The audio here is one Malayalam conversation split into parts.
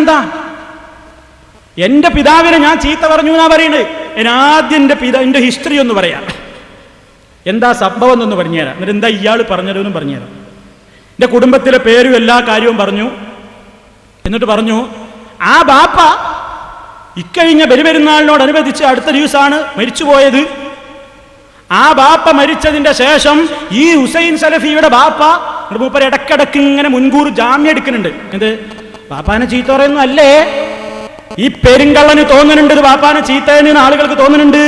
എന്താ എന്റെ പിതാവിനെ ഞാൻ ചീത്ത പറഞ്ഞു എന്നാ പറയുന്നത്? ആദ്യം എന്റെ പിതാ എന്റെ ഹിസ്റ്ററി ഒന്ന് പറയാം. എന്താ സംഭവം എന്നൊന്ന് പറഞ്ഞുതരാം. എന്നിട്ട് എന്താ ഇയാൾ പറഞ്ഞതെന്നും പറഞ്ഞുതരാം. എന്റെ കുടുംബത്തിലെ പേരും എല്ലാ കാര്യവും പറഞ്ഞു. എന്നിട്ട് പറഞ്ഞു ആ ബാപ്പ ഇക്കഴിഞ്ഞ ബലിപെരുന്നാളിനോടനുബന്ധിച്ച് അടുത്ത ദിവസമാണ് മരിച്ചുപോയത്. ആ ബാപ്പ മരിച്ചതിന്റെ ശേഷം ഈ ഹുസൈൻ സലഫിയുടെ ബാപ്പ മൂപ്പർ ഇടക്കിടക്ക് ഇങ്ങനെ മുൻകൂർ ജാമ്യം എടുക്കുന്നുണ്ട്. എന്ത്? ബാപ്പാനെ ചീത്തോറയൊന്നും അല്ലേ? ഈ പെരുങ്കള്ളന് തോന്നുന്നുണ്ട് ഇത് പാപ്പാനെ ചീത്തയെന്ന് ആളുകൾക്ക് തോന്നുന്നുണ്ട്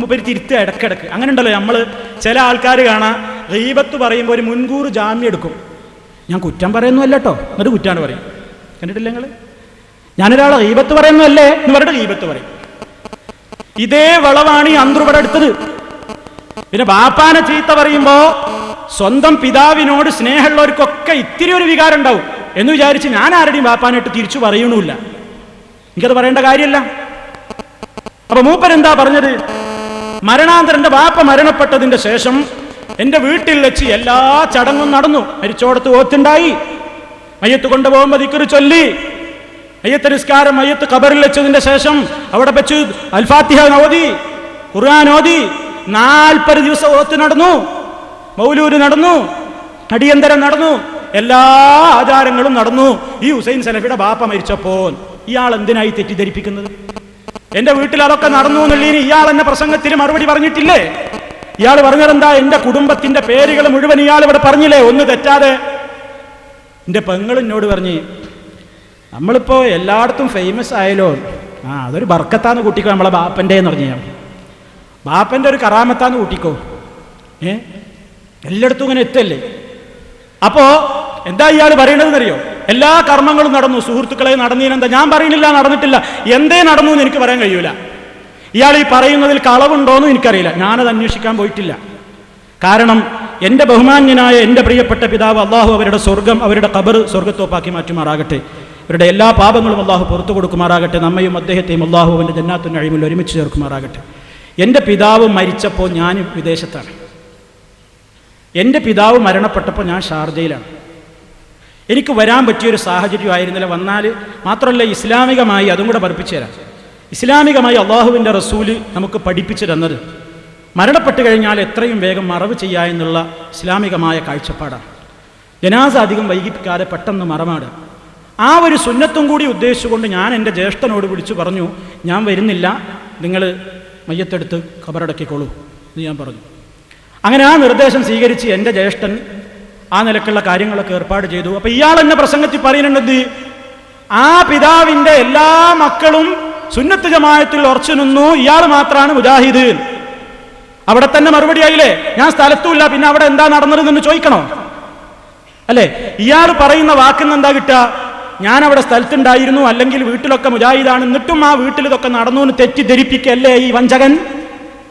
മൂപ്പര് തിരുത്തുക ഇടക്കിടക്ക്. അങ്ങനെ ഉണ്ടല്ലോ നമ്മൾ ചില ആൾക്കാർ കാണാം റീബത്ത് പറയുമ്പോൾ ഒരു മുൻകൂർ ജാമ്യം എടുക്കും. ഞാൻ കുറ്റം പറയുന്നല്ല കേട്ടോ. എന്നിട്ട് കുറ്റാണ് പറയും. കണ്ടിട്ടില്ല നിങ്ങൾ ഞാനൊരാളെ റീബത്ത് പറയുന്നല്ലേ എന്ന് പറഞ്ഞിട്ട് റീബത്ത് പറയും. ഇതേ വളവാണ് ഈ അന്ത്രുപട എടുത്തത്. പിന്നെ ബാപ്പാനെ ചീത്ത പറയുമ്പോ സ്വന്തം പിതാവിനോട് സ്നേഹമുള്ളവർക്കൊക്കെ ഇത്തിരി ഒരു വികാരം ഉണ്ടാവും. എന്ന് വിചാരിച്ച് ഞാൻ ആരുടെയും വാപ്പാനായിട്ട് തിരിച്ചു പറയണമില്ല. എനിക്കത് പറയേണ്ട കാര്യമല്ല. അപ്പൊ മൂപ്പൻ എന്താ പറഞ്ഞത്? മരണാന്തരന്റെ വാപ്പ മരണപ്പെട്ടതിന്റെ ശേഷം എന്റെ വീട്ടിൽ വെച്ച് എല്ലാ ചടങ്ങും നടന്നു. മരിച്ചോടത്ത് ഓത്തുണ്ടായി. മയ്യത്ത് കൊണ്ടുപോകുമ്പോ ദിക്കറ് ചൊല്ലി. മയ്യത്ത് നിസ്കാരം മയ്യത്ത് കബറിൽ വെച്ചതിന്റെ ശേഷം അവിടെ വെച്ച് അൽഫാത്തിഹ ഓതി ഖുർആൻ ഓതി. നാൽപ്പത് ദിവസം ഓത്ത് നടന്നു. മൗലൂര് നടന്നു. അടിയന്തരം നടന്നു. എല്ലാ ആചാരങ്ങളും നടന്നു. ഈ ഹുസൈൻ സലഫിയുടെ ബാപ്പ മരിച്ചപ്പോൾ ഇയാൾ എന്തിനായി തെറ്റിദ്ധരിപ്പിക്കുന്നത്? എന്റെ വീട്ടിൽ അതൊക്കെ നടന്നു എന്നുള്ളതിന് ഇയാൾ എന്നെ പ്രസംഗത്തിൽ മറുപടി പറഞ്ഞിട്ടില്ലേ? ഇയാൾ പറഞ്ഞതെന്താ? എന്റെ കുടുംബത്തിന്റെ പേരുകൾ മുഴുവൻ ഇയാൾ ഇവിടെ പറഞ്ഞില്ലേ? ഒന്ന് തെറ്റാതെ. എന്റെ പെങ്ങൾ എന്നോട് പറഞ്ഞ് നമ്മളിപ്പോ എല്ലായിടത്തും ഫേമസ് ആയാലോ? ആ അതൊരു ബർക്കത്താന്ന് കൂട്ടിക്കോ നമ്മളെ ബാപ്പന്റെ എന്ന് പറഞ്ഞു ഞാൻ. ബാപ്പന്റെ ഒരു കറാമത്താന്ന് കൂട്ടിക്കോ. ഏ? എല്ലായിടത്തും ഇങ്ങനെ എത്തല്ലേ? അപ്പോ എന്താ ഇയാൾ പറയണതെന്നറിയോ? എല്ലാ കർമ്മങ്ങളും നടന്നു. സുഹൃത്തുക്കളെ നടന്നീനെന്താ ഞാൻ പറയുന്നില്ല നടന്നിട്ടില്ല. എന്തേ നടന്നു എന്ന് എനിക്ക് പറയാൻ കഴിയൂല. ഇയാൾ ഈ പറയുന്നതിൽ കളവുണ്ടോന്ന് എനിക്കറിയില്ല. ഞാനത് അന്വേഷിക്കാൻ പോയിട്ടില്ല. കാരണം എന്റെ ബഹുമാന്യനായ എന്റെ പ്രിയപ്പെട്ട പിതാവ് അള്ളാഹു അവരുടെ സ്വർഗം അവരുടെ കബർ സ്വർഗത്തോപ്പാക്കി മാറ്റുമാറാകട്ടെ. അവരുടെ എല്ലാ പാപങ്ങളും അള്ളാഹു പുറത്തു കൊടുക്കുമാറാകട്ടെ. നമ്മയും അദ്ദേഹത്തെയും അള്ളാഹു അവന്റെ ജന്നാത്തിന്റെ അഴിമിൽ ഒരുമിച്ച് ചേർക്കുമാറാകട്ടെ. എന്റെ പിതാവ് മരിച്ചപ്പോൾ ഞാൻ വിദേശത്താണ്. എന്റെ പിതാവ് മരണപ്പെട്ടപ്പോൾ ഞാൻ ഷാർജയിലാണ്. എനിക്ക് വരാൻ പറ്റിയൊരു സാഹചര്യമായിരുന്നില്ല വന്നാൽ മാത്രമല്ല ഇസ്ലാമികമായി അതും കൂടെ പഠിപ്പിച്ചു തരാം. ഇസ്ലാമികമായി അള്ളാഹുവിന്റെ റസൂൽ നമുക്ക് പഠിപ്പിച്ചു തന്നത് മരണപ്പെട്ട് കഴിഞ്ഞാൽ എത്രയും വേഗം മറവ് ചെയ്യുക എന്നുള്ള ഇസ്ലാമികമായ കാഴ്ചപ്പാടാണ്. ജനാസ അധികം വൈകിപ്പിക്കാതെ പെട്ടെന്ന് മറമാട് ആ ഒരു സുന്നത്തും കൂടി ഉദ്ദേശിച്ചുകൊണ്ട് ഞാൻ എന്റെ ജ്യേഷ്ഠനോട് വിളിച്ചു പറഞ്ഞു ഞാൻ വരുന്നില്ല. നിങ്ങൾ മയ്യത്തെടുത്ത് ഖബറടക്കിക്കോളൂ. എന്ന് ഞാൻ പറഞ്ഞു. അങ്ങനെ ആ നിർദ്ദേശം സ്വീകരിച്ച് എന്റെ ജ്യേഷ്ഠൻ ആ നിലക്കുള്ള കാര്യങ്ങളൊക്കെ ഏർപ്പാട് ചെയ്തു. അപ്പൊ ഇയാൾ എന്നെ പ്രസംഗത്തിൽ പറയുന്നുണ്ട് ആ പിതാവിന്റെ എല്ലാ മക്കളും സുന്നത്ത് ജമായത്തിൽ ഉറച്ചു നിന്നു ഇയാൾ മാത്രമാണ് മുജാഹിദ്. അവിടെ തന്നെ മറുപടി ആയില്ലേ? ഞാൻ സ്ഥലത്തുമില്ല പിന്നെ അവിടെ എന്താ നടന്നതെന്ന് ചോദിക്കണോ? അല്ലേ? ഇയാൾ പറയുന്ന വാക്കിന്ന് എന്താ കിട്ടുക? ഞാൻ അവിടെ സ്ഥലത്തുണ്ടായിരുന്നു അല്ലെങ്കിൽ വീട്ടിലൊക്കെ മുജാഹിദാണ് എന്നിട്ടും ആ വീട്ടിൽ ഇതൊക്കെ നടന്നു എന്ന് തെറ്റിദ്ധരിപ്പിക്കല്ലേ ഈ വഞ്ചകൻ?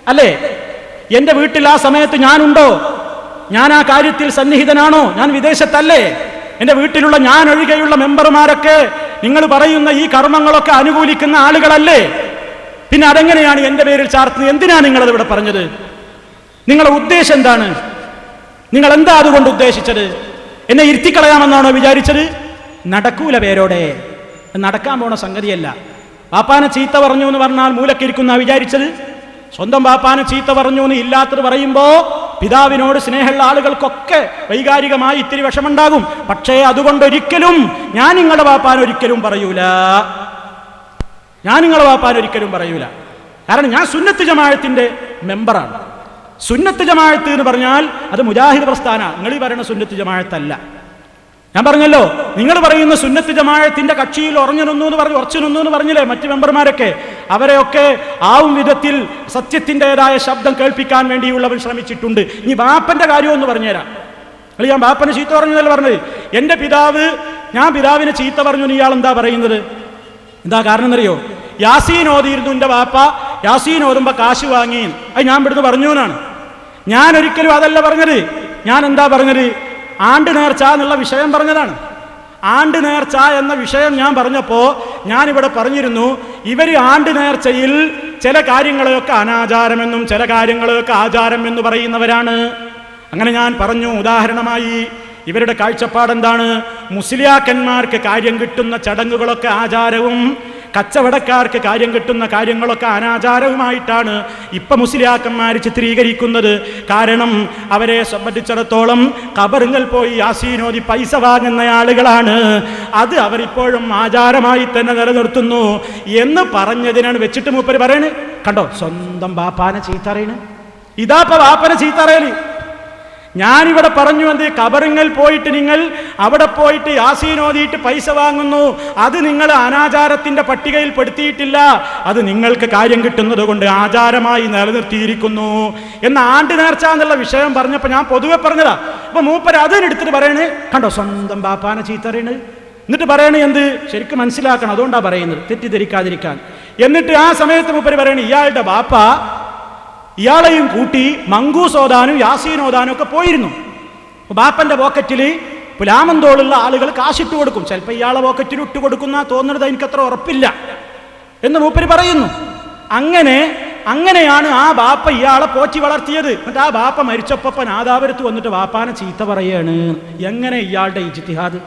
അല്ലേ? എന്റെ വീട്ടിൽ ആ സമയത്ത് ഞാനുണ്ടോ? ഞാൻ ആ കാര്യത്തിൽ സന്നിഹിതനാണോ? ഞാൻ വിദേശത്തല്ലേ? എന്റെ വീട്ടിലുള്ള ഞാൻ ഒഴികെയുള്ള മെമ്പർമാരൊക്കെ നിങ്ങൾ പറയുന്ന ഈ കർമ്മങ്ങളൊക്കെ അനുകൂലിക്കുന്ന ആളുകളല്ലേ? പിന്നെ അതെങ്ങനെയാണ് എന്റെ പേരിൽ ചാർത്തുന്നത്? എന്തിനാണ് നിങ്ങളത് ഇവിടെ പറഞ്ഞത്? നിങ്ങളുടെ ഉദ്ദേശം എന്താണ്? നിങ്ങൾ എന്താ അതുകൊണ്ട് ഉദ്ദേശിച്ചത്? എന്നെ ഇരുത്തിക്കളയാമെന്നാണോ വിചാരിച്ചത്? നടക്കൂല പേരോടെ. നടക്കാൻ പോണ സംഗതിയല്ല. പാപ്പാനെ ചീത്ത പറഞ്ഞു എന്ന് പറഞ്ഞാൽ മൂലക്കിരിക്കുന്ന വിചാരിച്ചത്? സ്വന്തം പാപ്പാനെ ചീത്ത പറഞ്ഞു എന്ന് ഇല്ലാത്തത് പറയുമ്പോ പിതാവിനോട് സ്നേഹമുള്ള ആളുകൾക്കൊക്കെ വൈകാരികമായി ഇത്തിരി വിഷമുണ്ടാകും പക്ഷേ അതുകൊണ്ടൊരിക്കലും ഞാൻ നിങ്ങളുടെ വാപ്പാൻ ഒരിക്കലും പറയൂല. ഞാൻ നിങ്ങളുടെ വാപ്പാൻ ഒരിക്കലും പറയൂല. കാരണം ഞാൻ സുന്നത്ത് ജമാഴത്തിന്റെ മെമ്പറാണ്. സുന്നത്ത് ജമാഴത്ത് എന്ന് പറഞ്ഞാൽ അത് മുജാഹിദ് പ്രസ്ഥാന. നിങ്ങൾ ഈ പറയുന്ന സുന്നത്ത് ജമാഴത്തല്ല ഞാൻ പറഞ്ഞല്ലോ നിങ്ങൾ പറയുന്ന സുന്നത്ത് ജമാഴത്തിന്റെ കക്ഷിയിൽ ഉറഞ്ഞു നിന്നു എന്ന് പറഞ്ഞു ഉറച്ചു നിന്നു എന്ന് പറഞ്ഞില്ലേ മറ്റു മെമ്പർമാരൊക്കെ? അവരെയൊക്കെ ആവും വിധത്തിൽ സത്യത്തിന്റെതായ ശബ്ദം കേൾപ്പിക്കാൻ വേണ്ടിയുള്ളവർ ശ്രമിച്ചിട്ടുണ്ട്. ഇനി ബാപ്പന്റെ കാര്യം എന്ന് പറഞ്ഞുതരാം. നിങ്ങൾ ഞാൻ ബാപ്പനെ ചീത്ത പറഞ്ഞതല്ല പറഞ്ഞത്? എന്റെ പിതാവ് ഞാൻ പിതാവിനെ ചീത്ത പറഞ്ഞു ഇയാൾ എന്താ പറയുന്നത്? എന്താ കാരണം എന്നറിയോ യാസീൻ ഓതിയിരുന്നു എന്റെ ബാപ്പ യാസീൻ ഓതുമ്പോൾ കാശ് വാങ്ങി. അത് ഞാൻ ഇവിടുന്ന് പറഞ്ഞു എന്നാണ് ഞാൻ ഒരിക്കലും അതല്ല പറഞ്ഞത്. ഞാൻ എന്താ പറഞ്ഞത്? ആണ്ട് നേർച്ച എന്നുള്ള വിഷയം പറഞ്ഞതാണ്. ആണ്ട് നേർച്ച എന്ന വിഷയം ഞാൻ പറഞ്ഞപ്പോൾ ഞാനിവിടെ പറഞ്ഞിരുന്നു ഇവർ ആണ്ട് നേർച്ചയിൽ ചില കാര്യങ്ങളെയൊക്കെ അനാചാരമെന്നും ചില കാര്യങ്ങളെയൊക്കെ ആചാരം എന്ന് പറയുന്നവരാണ്. അങ്ങനെ ഞാൻ പറഞ്ഞു ഉദാഹരണമായി ഇവരുടെ കാഴ്ചപ്പാടെന്താണ്? മുസ്ലിയാക്കന്മാർക്ക് കാര്യം കിട്ടുന്ന ചടങ്ങുകളൊക്കെ ആചാരവും കച്ചവടക്കാർക്ക് കാര്യം കിട്ടുന്ന കാര്യങ്ങളൊക്കെ അനാചാരവുമായിട്ടാണ് ഇപ്പൊ മുസ്ലിയാക്കന്മാർ ചിത്രീകരിക്കുന്നത്. കാരണം അവരെ സംബന്ധിച്ചിടത്തോളം കബറുങ്ങൾ പോയി യാസീനോദി പൈസ വാങ്ങുന്ന ആളുകളാണ്. അത് അവരിപ്പോഴും ആചാരമായി തന്നെ നിലനിർത്തുന്നു എന്ന് പറഞ്ഞതിനാണ് വെച്ചിട്ട് മൂപ്പര് പറയണേ. കണ്ടോ? സ്വന്തം ബാപ്പാനെ ചീത്തറയണ്. ഇതാപ്പ ബാപ്പനെ ചീത്തറയൽ. ഞാനിവിടെ പറഞ്ഞു എന്ത്? കബറിങ്ങൽ പോയിട്ട് നിങ്ങൾ അവിടെ പോയിട്ട് യാസീനോദിയിട്ട് പൈസ വാങ്ങുന്നു. അത് നിങ്ങൾ അനാചാരത്തിന്റെ പട്ടികയിൽ പെടുത്തിയിട്ടില്ല. അത് നിങ്ങൾക്ക് കാര്യം കിട്ടുന്നത് കൊണ്ട് ആചാരമായി നിലനിർത്തിയിരിക്കുന്നു. എന്ന ആണ്ട് നേർച്ച എന്നുള്ള വിഷയം പറഞ്ഞപ്പോൾ ഞാൻ പൊതുവെ പറഞ്ഞതാ. അപ്പൊ മൂപ്പര് അതിനെടുത്തിട്ട് പറയണേ. കണ്ടോ? സ്വന്തം ബാപ്പാന ചീത്തറിയണ്. എന്നിട്ട് പറയണേ എന്ത്? ശരിക്കും മനസ്സിലാക്കണം. അതുകൊണ്ടാണ് പറയുന്നത്. തെറ്റിദ്ധരിക്കാതിരിക്കാൻ. എന്നിട്ട് ആ സമയത്ത് മൂപ്പര് പറയണേ ഇയാളുടെ ബാപ്പ ഇയാളെയും കൂട്ടി മങ്കൂസ് ഓതാനും യാസീൻ ഓതാനും ഒക്കെ പോയിരുന്നു. ബാപ്പന്റെ പോക്കറ്റിൽ പുലാമന്തോളുള്ള ആളുകൾ കാശിട്ട് കൊടുക്കും. ചിലപ്പോൾ ഇയാളെ പോക്കറ്റിൽ ഇട്ട് കൊടുക്കുന്ന തോന്നുന്നത് എനിക്കത്ര ഉറപ്പില്ല എന്ന് മൂപ്പര് പറയുന്നു. അങ്ങനെ അങ്ങനെയാണ് ആ ബാപ്പ ഇയാളെ പോറ്റി വളർത്തിയത്. എന്നിട്ട് ആ ബാപ്പ മരിച്ചപ്പൻ ആദാപുരത്ത് വന്നിട്ട് ബാപ്പാനെ ചീത്ത പറയാണ്. എങ്ങനെ ഇയാളുടെ ഇജിത്തിഹാദ്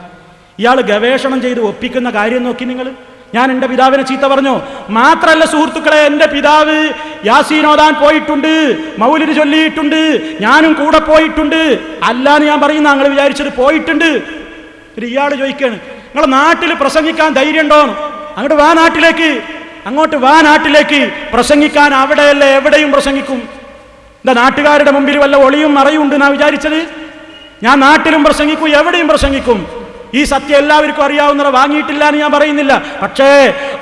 ഇയാൾ ഗവേഷണം ചെയ്ത് ഒപ്പിക്കുന്ന കാര്യം നോക്കി നിങ്ങൾ? ഞാൻ എന്റെ പിതാവിനെ ചീത്ത പറഞ്ഞു. മാത്രല്ല സുഹൃത്തുക്കളെ എന്റെ പിതാവ് യാസീനോദാൻ പോയിട്ടുണ്ട് മൗലിന് ചൊല്ലിയിട്ടുണ്ട് ഞാനും കൂടെ പോയിട്ടുണ്ട്. അല്ലാന്ന് ഞാൻ പറയുന്ന ഞങ്ങൾ വിചാരിച്ചത് പോയിട്ടുണ്ട്. ഇയാൾ ചോദിക്കാണ് നിങ്ങളെ നാട്ടിൽ പ്രസംഗിക്കാൻ ധൈര്യം ഉണ്ടോ? അങ്ങോട്ട് വാ നാട്ടിലേക്ക്. അങ്ങോട്ട് വാ നാട്ടിലേക്ക്. പ്രസംഗിക്കാൻ അവിടെയല്ല എവിടെയും പ്രസംഗിക്കും. എന്താ നാട്ടുകാരുടെ മുമ്പിൽ വല്ല ഒളിയും മറയും ഉണ്ട് എന്നാ വിചാരിച്ചത്? ഞാൻ നാട്ടിലും പ്രസംഗിക്കും എവിടെയും പ്രസംഗിക്കും. ഈ സത്യം എല്ലാവർക്കും അറിയാവുന്നവരെ വാങ്ങിയിട്ടില്ല എന്ന് ഞാൻ പറയുന്നില്ല. പക്ഷേ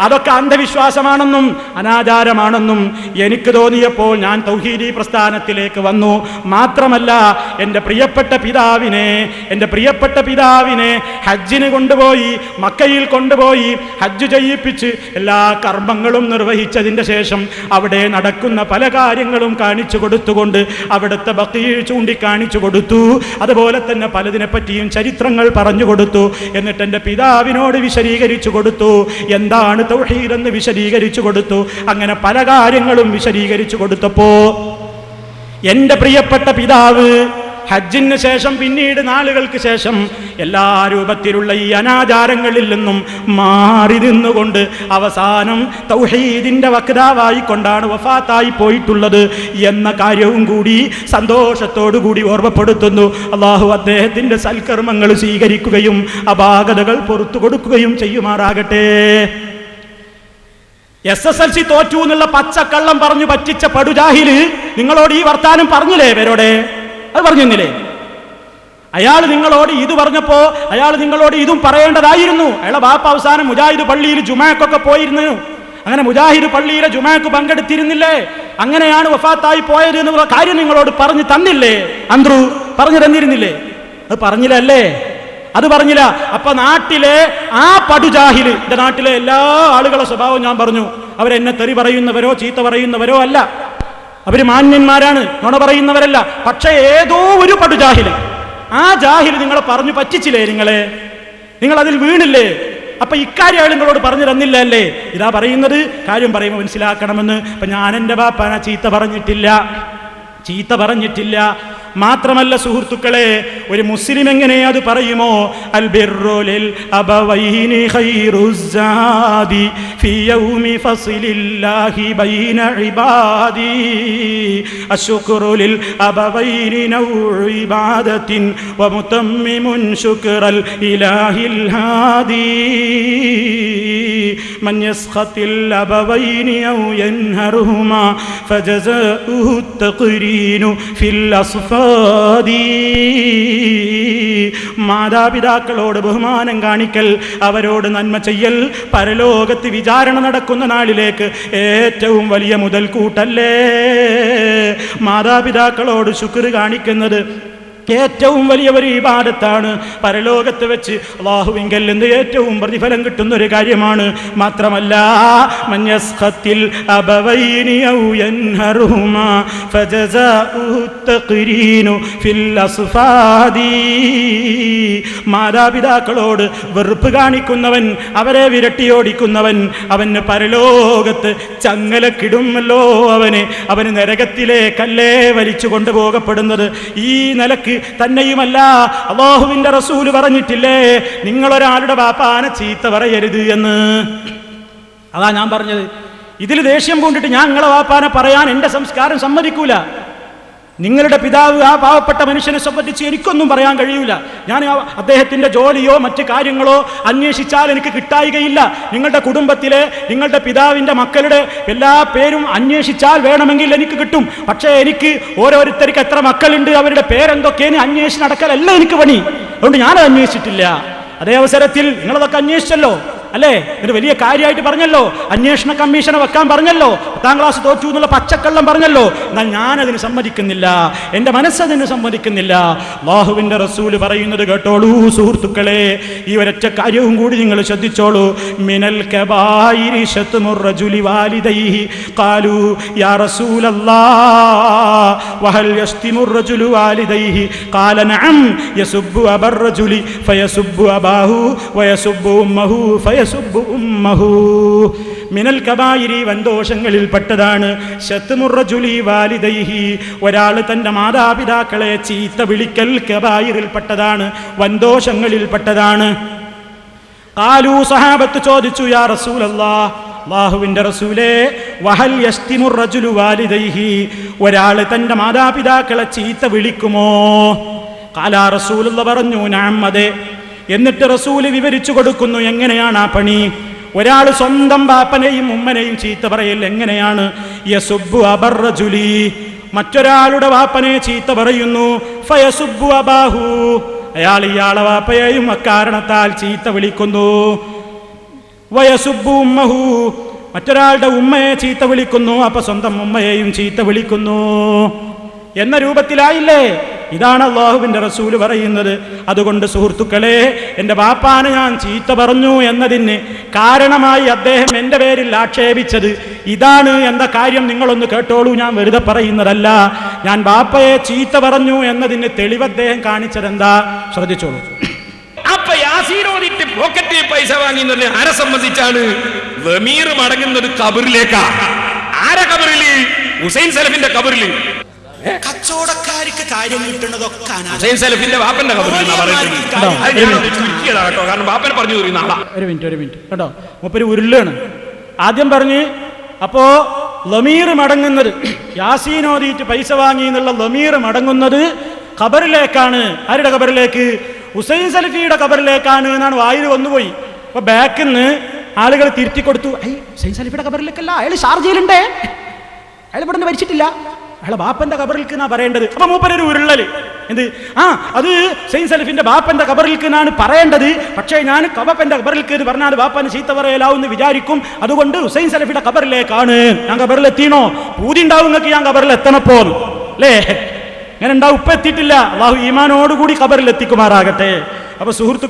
അതൊക്കെ അന്ധവിശ്വാസമാണെന്നും അനാചാരമാണെന്നും എനിക്ക് തോന്നിയപ്പോൾ ഞാൻ തൗഹീദി പ്രസ്ഥാനത്തിലേക്ക് വന്നു. മാത്രമല്ല എന്റെ പ്രിയപ്പെട്ട പിതാവിനെ എന്റെ പ്രിയപ്പെട്ട പിതാവിനെ ഹജ്ജിന് കൊണ്ടുപോയി മക്കയിൽ കൊണ്ടുപോയി ഹജ്ജ് ചെയ്യിപ്പിച്ച് എല്ലാ കർമ്മങ്ങളും നിർവഹിച്ചതിന്റെ ശേഷം അവിടെ നടക്കുന്ന പല കാര്യങ്ങളും കാണിച്ചു കൊടുത്തുകൊണ്ട് അവിടുത്തെ ഭക്തിയിൽ ചൂണ്ടിക്കാണിച്ചു കൊടുത്തു. അതുപോലെ തന്നെ പലതിനെ പറ്റിയും ചരിത്രങ്ങൾ പറഞ്ഞു കൊടുത്തു. എന്നിട്ട് എന്റെ പിതാവിനോട് വിശദീകരിച്ചു കൊടുത്തു. എന്താണ് തൗഹീദ് എന്ന് വിശദീകരിച്ചു കൊടുത്തു. അങ്ങനെ പല കാര്യങ്ങളും വിശദീകരിച്ചു കൊടുത്തപ്പോ എന്റെ പ്രിയപ്പെട്ട പിതാവ് ഹജ്ജിന് ശേഷം പിന്നീട് നാളുകൾക്ക് ശേഷം എല്ലാ രൂപത്തിലുള്ള ഈ അനാചാരങ്ങളിൽ നിന്നും മാറി നിന്നുകൊണ്ട് അവസാനം തൗഹീദിന്റെ വക്താവായി കൊണ്ടാണ് വഫാത്തായി പോയിട്ടുള്ളത് എന്ന കാര്യവും കൂടി സന്തോഷത്തോടു കൂടി ഓർമ്മപ്പെടുത്തുന്നു. അള്ളാഹു അദ്ദേഹത്തിന്റെ സൽക്കർമ്മങ്ങൾ സ്വീകരിക്കുകയും അപാകതകൾ പുറത്തു കൊടുക്കുകയും ചെയ്യുമാറാകട്ടെ. എസ് എസ് എൽ സി തോറ്റു എന്നുള്ള പച്ചക്കള്ളം പറഞ്ഞു പറ്റിച്ച പടുജാഹിൽ നിങ്ങളോട് ഈ വർത്താനം പറഞ്ഞില്ലേ പേരോടെ അത് പറഞ്ഞില്ലേ അയാൾ നിങ്ങളോട് ഇത് പറഞ്ഞപ്പോ അയാൾ നിങ്ങളോട് ഇതും പറയേണ്ടതായിരുന്നു. അയാളെ ബാപ്പ അവസാനം മുജാഹിദ് പള്ളിയിൽ ജുമാക്കൊക്കെ പോയിരുന്നു. അങ്ങനെ മുജാഹിദ് പള്ളിയിലെ ജുമാക്ക് പങ്കെടുത്തിരുന്നില്ലേ? അങ്ങനെയാണ് വഫാത്തായി പോയത് എന്നുള്ള കാര്യം നിങ്ങളോട് പറഞ്ഞു തന്നില്ലേ? അന്ത്രു പറഞ്ഞു തന്നിരുന്നില്ലേ? അത് പറഞ്ഞില്ലല്ലേ? അത് പറഞ്ഞില്ല. അപ്പൊ നാട്ടിലെ ആ പടുജാഹിൽ എന്റെ നാട്ടിലെ എല്ലാ ആളുകളുടെ സ്വഭാവം ഞാൻ പറഞ്ഞു. അവരെന്നെ തെറി പറയുന്നവരോ ചീത്ത പറയുന്നവരോ അല്ല. അവർ മാന്യന്മാരാണ് നുണ പറയുന്നവരല്ല. പക്ഷെ ഏതോ ഒരു പടുജാഹിൽ ആ ജാഹിൽ നിങ്ങളെ പറഞ്ഞു പറ്റിച്ചില്ലേ നിങ്ങളെ? നിങ്ങൾ അതിൽ വീണില്ലേ? അപ്പൊ ഇക്കാര്യം അയാൾ നിങ്ങളോട് പറഞ്ഞു തന്നില്ല അല്ലേ? ഇതാ പറയുന്നത് കാര്യം പറയുമ്പോൾ മനസ്സിലാക്കണമെന്ന്. അപ്പൊ ഞാൻ എന്റെ ബാപ്പാന ചീത്ത പറഞ്ഞിട്ടില്ല. ചീത്ത പറഞ്ഞിട്ടില്ല. മാത്രമല്ല സുഹൃത്തുക്കളെ ഒരു മുസ്ലിം എങ്ങനെ അത് പറയുമോ അൽ ബിർറുലിൽ അബവൈനി ഖൈറുസ്സാദി ഫി യൗമി ഫസ്ലില്ലാഹി ബൈന ഇബാദി അശ്ശുക്റു ലിൽ അബവൈനി നൗഉ ഇബാദത്തിൻ വമുതമ്മിമുൻ ശുക്റൽ ഇലാഹിൽ ഹാദി من يسخط الأبوين أو ينهرهما فجزاؤه التقرين في ആദി മാതാപിതാക്കളോട് ബഹുമാനം കാണിക്കൽ അവരോട് നന്മ ചെയ്യൽ. പരലോകത്ത് വിചാരണ നടക്കുന്ന നാളിലേക്ക് ഏറ്റവും വലിയ മുതൽക്കൂട്ടല്ലേ? മാതാപിതാക്കളോട് ശുക്ർ കാണിക്കുന്നത് ഏറ്റവും വലിയ ഒരു ഇബാദത്താണ് പരലോകത്ത് വെച്ച് അള്ളാഹുവിങ്കൽ നിന്ന് ഏറ്റവും പ്രതിഫലം കിട്ടുന്ന ഒരു കാര്യമാണ്. മാത്രമല്ല മഞ്ഞസ്ഖത്തിൽ മാതാപിതാക്കളോട് വെറുപ്പ് കാണിക്കുന്നവൻ അവരെ വിരട്ടിയോടിക്കുന്നവൻ അവന് പരലോകത്ത് ചങ്ങലക്കിടുമല്ലോ അവന്. അവന് നരകത്തിലേക്കല്ലേ വലിച്ചു കൊണ്ടുപോകപ്പെടുന്നത് ഈ നിലയ്ക്ക് തന്നെയുമല്ല. അള്ളാഹുവിന്റെ റസൂൽ പറഞ്ഞിട്ടില്ലേ നിങ്ങളൊരാളുടെ ബാപ്പാനെ ചീത്ത പറയരുത് എന്ന്. അതാ ഞാൻ പറഞ്ഞത്. ഇതിൽ ദേഷ്യം പൂണ്ടിട്ട് ഞാൻ നിങ്ങളെ വാപ്പാനെ പറയാൻ എന്റെ സംസ്കാരം സമ്മതിക്കൂല. നിങ്ങളുടെ പിതാവ് ആ പാവപ്പെട്ട മനുഷ്യനെ സംബന്ധിച്ച് എനിക്കൊന്നും പറയാൻ കഴിയൂല. ഞാൻ അദ്ദേഹത്തിന്റെ ജോലിയോ മറ്റ് കാര്യങ്ങളോ അന്വേഷിച്ചാൽ എനിക്ക് കിട്ടായികയില്ല. നിങ്ങളുടെ കുടുംബത്തിലെ നിങ്ങളുടെ പിതാവിന്റെ മക്കളുടെ എല്ലാ പേരും അന്വേഷിച്ചാൽ വേണമെങ്കിൽ എനിക്ക് കിട്ടും. പക്ഷേ എനിക്ക് ഓരോരുത്തർക്ക് എത്ര മക്കളുണ്ട് അവരുടെ പേരെന്തൊക്കെയാണ് അന്വേഷിച്ച് നടക്കലല്ല എനിക്ക് പണി. അതുകൊണ്ട് ഞാനത് അന്വേഷിച്ചിട്ടില്ല. അതേ അവസരത്തിൽ നിങ്ങളതൊക്കെ അന്വേഷിച്ചല്ലോ. അല്ലേ? ഒരു വലിയ കാര്യമായിട്ട് പറഞ്ഞല്ലോ. അന്വേഷണ കമ്മീഷനെ വെക്കാൻ പറഞ്ഞല്ലോ. പത്താം ക്ലാസ് തോറ്റു എന്നുള്ള പച്ചക്കള്ളം പറഞ്ഞല്ലോ. എന്നാൽ ഞാൻ അതിന് സമ്മതിക്കുന്നില്ല. എന്റെ മനസ്സതിന് സമ്മതിക്കുന്നില്ല. ബാഹുവിന്റെ റസൂൽ പറയുന്നത് കേട്ടോളൂ സുഹൃത്തുക്കളെ. ഈ ഒരൊറ്റ കാര്യവും കൂടി നിങ്ങൾ ശ്രദ്ധിച്ചോളൂ. മിനൽ ഖാലു യാ വഹൽ വാലിദൈഹി ഖാല നഅം യസുബ്ബു ഫയസുബ്ബു വയസുബ്ബു ഉമ്മഹു മിനൽ കബായിരി വൻദോഷങ്ങളിൽ പെട്ടതാണ്. ശത്മുറജുലി വാലിദൈഹി. ഒരാൾ തന്റെ മാതാപിതാക്കളെ ചീത്ത വിളിക്കൽ കബായിരിൽ പെട്ടതാണ്. വൻദോഷങ്ങളിൽ പെട്ടതാണ്. കാലു സഹാബത്ത് ചോദിച്ചു യാ റസൂലല്ലാ അള്ളാഹുവിന്റെ റസൂലേ വഹൽ യസ്തിമുർ റജുലു വാലിദൈഹി. ഒരാൾ തന്റെ മാതാപിതാക്കളെ ചീത്ത വിളിക്കുമോ? കാലാ റസൂലുള്ള പറഞ്ഞു നാം അതെ എന്നിട്ട് റസൂൽ വിവരിച്ചു കൊടുക്കുന്നു എങ്ങനെയാണ് ആ പണി? ഒരാൾ സ്വന്തം ബാപ്പനെയും ഉമ്മനെയും ചീത്ത പറയൽ എങ്ങനെയാണ്? യസുബു അബർജുലി മറ്റൊരാളുടെ വാപ്പനെ ചീത്ത പറയുന്നു ഫയസുബു അബാഹു. അയാൾ ഇയാളെ വാപ്പയെയും അക്കാരണത്താൽ ചീത്ത വിളിക്കുന്നു. വയസുബു ഉമ്മഹു. മറ്റൊരാളുടെ ഉമ്മയെ ചീത്ത വിളിക്കുന്നു അപ്പൊ സ്വന്തം ഉമ്മയെയും ചീത്ത വിളിക്കുന്നു. എന്ന രൂപത്തിലായില്ലേ? ഇതാണ് അള്ളാഹുവിന്റെ റസൂൽ പറയുന്നത്. അതുകൊണ്ട് സുഹൃത്തുക്കളെ എന്റെ ബാപ്പാനെ ഞാൻ ചീത്ത പറഞ്ഞു എന്നതിന് കാരണമായി അദ്ദേഹം എന്റെ പേരിൽ ആക്ഷേപിച്ചത്. ഇതാണ് എന്ന കാര്യം നിങ്ങളൊന്ന് കേട്ടോളൂ ഞാൻ വെറുതെ പറയുന്നതല്ല. ഞാൻ ബാപ്പയെ ചീത്ത പറഞ്ഞു എന്നതിന് തെളിവ് അദ്ദേഹം കാണിച്ചതെന്താ? ശ്രദ്ധിച്ചോളൂ. അപ്പൊ പോക്കറ്റിൽ പൈസ വാങ്ങിയെന്ന് ആരെ സംബന്ധിച്ചാണ്? വെമീർ മടങ്ങുന്നത് കബറിലേക്കാ ആരെ കബറിൽ ഹുസൈൻ സലഫിന്റെ കബറിൽ കച്ചവടക്കാർക്ക് കാര്യം കിട്ടുന്നതൊക്കെ ഹുസൈൻ വാപ്പന്റെ കേട്ടോ? കാരണം വാപ്പനെ പറഞ്ഞു ഒരു മിനിറ്റ് ഒരു മിനിറ്റ്. കേട്ടോ? മുപ്പര് ഉരുളാണ് ആദ്യം പറഞ്ഞ് അപ്പോ ലമീർ മടങ്ങുന്നത് യാസീനോദിയിട്ട് പൈസ വാങ്ങി എന്നുള്ള ലമീർ മടങ്ങുന്നത് ഖബറിലേക്കാണ്. ആരുടെ ഖബറിലേക്ക്? ഹുസൈൻ സലഫിയുടെ ഖബറിലേക്കാണ് എന്നാണ് വായിൽ വന്നുപോയി. അപ്പൊ ബാക്കിൽ നിന്ന് ആളുകൾ തിരുത്തി കൊടുത്തു. ഐ ഹുസൈൻ സലഫിയുടെ ഖബറിലേക്കല്ല. അയാൾ ഷാർജയിലുണ്ടേ. അയാൾ ഇവിടെ നിന്ന് മരിച്ചിട്ടില്ല. അയാളെ ബാപ്പന്റെ കബറിൽ എന്നാ പറയേണ്ടത്. അപ്പൊ മൂപ്പനൊരു ഉരുളൽ. എന്ത്? ആ അത് സെയിൻ സലഫിന്റെ ബാപ്പന്റെ കബറിൽക്ക് എന്നാണ് പറയേണ്ടത്. പക്ഷേ ഞാൻ കബപ്പന്റെ കബറിൽക്ക് പറഞ്ഞാൽ ബാപ്പന് ചീത്ത പറയലാവുന്ന് വിചാരിക്കും. അതുകൊണ്ട് ഹുസൈൻ സലഫിന്റെ കബറിലേക്കാണ്. ഞാൻ കബറിലെത്തിയണോ പൂതി ഉണ്ടാവും നിങ്ങൾക്ക് ഞാൻ കബറിൽ എത്തണപ്പോ അല്ലേ? അങ്ങനെ ഉണ്ടാവും ഉപ്പ എത്തിയിട്ടില്ല. അള്ളാഹു ഈമാനോടുകൂടി കബറിൽ എത്തിക്കുമാറാകട്ടെ അപ്പൊ സുഹൃത്തുക്കൾ